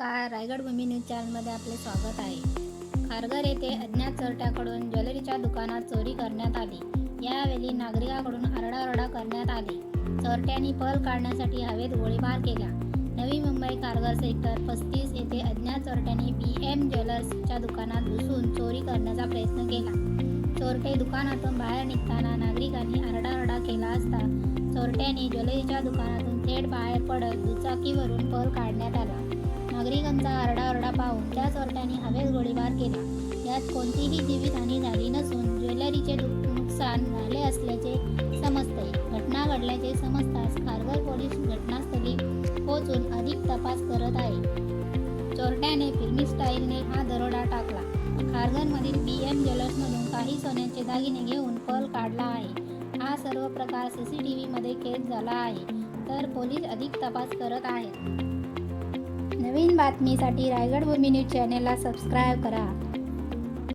Raigad Bhumi news चॅनलमध्ये आपले स्वागत आहे. खारघर येथे अज्ञात चोरट्याकडून ज्वेलरीच्या दुकानात चोरी करण्यात आली. यावेळी नागरिकाकडून आरडाओरडा करण्यात आली. चोरट्यांनी पल काढण्यासाठी हवेत गोळीबार केला. नवी मुंबई कारगर सेक्टर पस्तीस येथे अज्ञात चोरट्यांनी बी एम ज्वेलर्सच्या दुकानात घुसून चोरी करण्याचा प्रयत्न केला. चोरटे दुकानातून बाहेर निघताना नागरिकांनी आरडाओरडा केला असता चोरट्यांनी ज्वेलरीच्या दुकानातून थेट बाहेर पडत दुचाकीवरून पल काढण्यात आला. नागरिकांचा आरडाओरडा पाहून त्याच ओरट्याने हवेत गोळीबार केला. यात कोणतीही जीवितहानी झाली नसून ज्वेलरीचे नुकसान झाले असल्याचे समजते. घटना घडल्याचे समजताच खारघर पोलीस घटनास्थळी पोहोचून अधिक तपास करत आहे. चोरट्याने फिल्मी स्टाईलने हा दरोडा टाकला. खारघरमधील बी एम ज्वेलर्समधून काही सोन्याचे दागिने घेऊन पल काढला आहे. हा सर्व प्रकार सी सी टी व्हीमध्ये कैद झाला आहे तर पोलीस अधिक तपास करत आहेत. बातमीसाठी रायगड भूमी न्यूज चॅनेलला सबस्क्राईब करा.